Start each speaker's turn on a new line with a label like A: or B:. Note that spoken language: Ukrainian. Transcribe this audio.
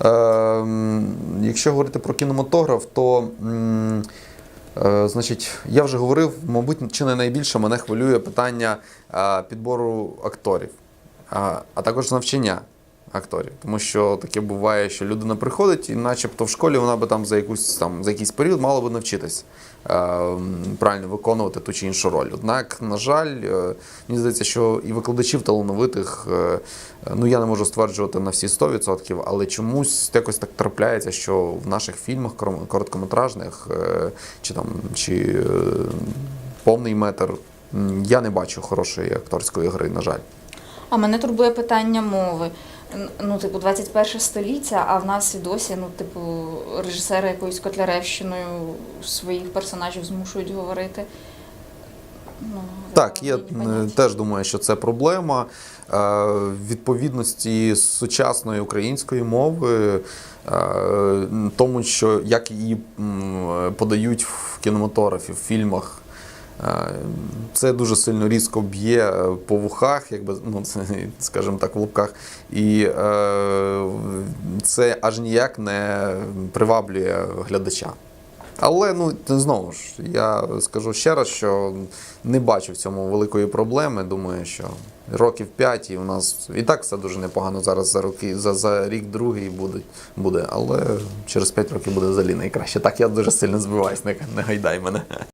A: Е, м, якщо говорити про кінематограф, то е, значить, я вже говорив, мабуть, чи не найбільше мене хвилює питання е, підбору акторів, а також навчання акторів. Тому що таке буває, що людина приходить, і начебто в школі вона би там за якусь там за якийсь період мала би навчитись е, правильно виконувати ту чи іншу роль. Однак, на жаль, е, мені здається, що і викладачів талановитих, е, ну я не можу стверджувати на всі 100%, але чомусь якось так трапляється, що в наших фільмах короткометражних чи там чи повний метр. Я не бачу хорошої акторської гри, на жаль.
B: А мене турбує питання мови. Ну, типу, 21 століття, а в нас і досі, ну, типу, режисери якоюсь котляревщиною своїх персонажів змушують говорити. Ну,
A: Так, я е, теж думаю, що це проблема е, відповідності сучасної української мови, е, тому що як її подають в кінематографі, в фільмах. Це дуже сильно різко б'є е, по вухах, якби ну це, скажімо так, в лапках, і е, це аж ніяк не приваблює глядача. Але ну знову ж я скажу ще раз, що не бачу в цьому великої проблеми. Думаю, що років 5 і у нас і так все дуже непогано зараз за роки, за, за рік другий буде, буде. Але через 5 років буде взагалі найкраще. Так я дуже сильно збиваюсь, не, не гайдай мене.